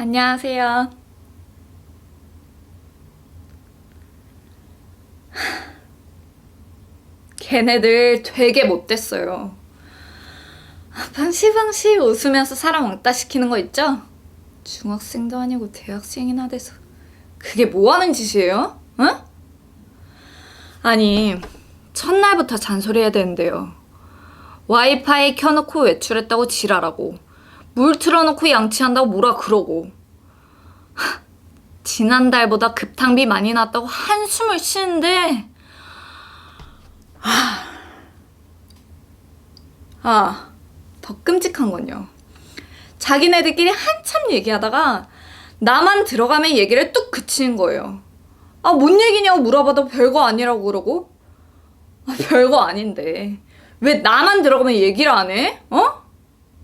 안녕하세요. 걔네들 되게 못됐어요. 방시방시 웃으면서 사람 왕따 시키는 거 있죠? 중학생도 아니고 대학생이나 돼서 그게 뭐 하는 짓이에요? 응? 아니 첫날부터 잔소리 해야 되는데요. 와이파이 켜놓고 외출했다고 지랄하고 물 틀어놓고 양치한다고 뭐라 그러고 하, 지난달보다 급탕비 많이 났다고 한숨을 쉬는데 아, 더 끔찍한 건요. 자기네들끼리 한참 얘기하다가 나만 들어가면 얘기를 뚝 그치는 거예요. 아, 뭔 얘기냐고 물어봐도 별거 아니라고 그러고? 아, 별거 아닌데. 왜 나만 들어가면 얘기를 안 해? 어?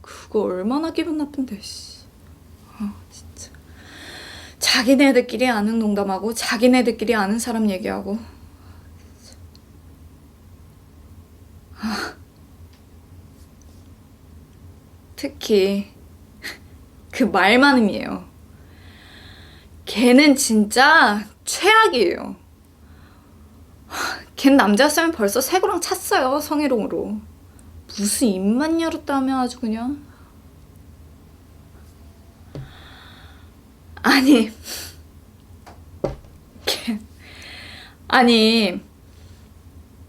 그거 얼마나 기분 나쁜데, 씨. 아, 진짜. 자기네들끼리 아는 농담하고, 자기네들끼리 아는 사람 얘기하고. 특히 그말 많음이에요. 걔는 진짜 최악이에요. 걘 남자였으면 벌써 새고랑 찼어요 성희롱으로. 무슨 입만 열었다며 아주 그냥. 아니, 걔 아니.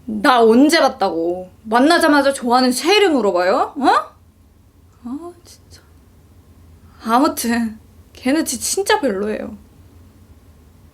나 언제 봤다고? 만나자마자 좋아하는 새를 물어봐요? 어? 아 진짜. 아무튼 지- 진짜 별로예요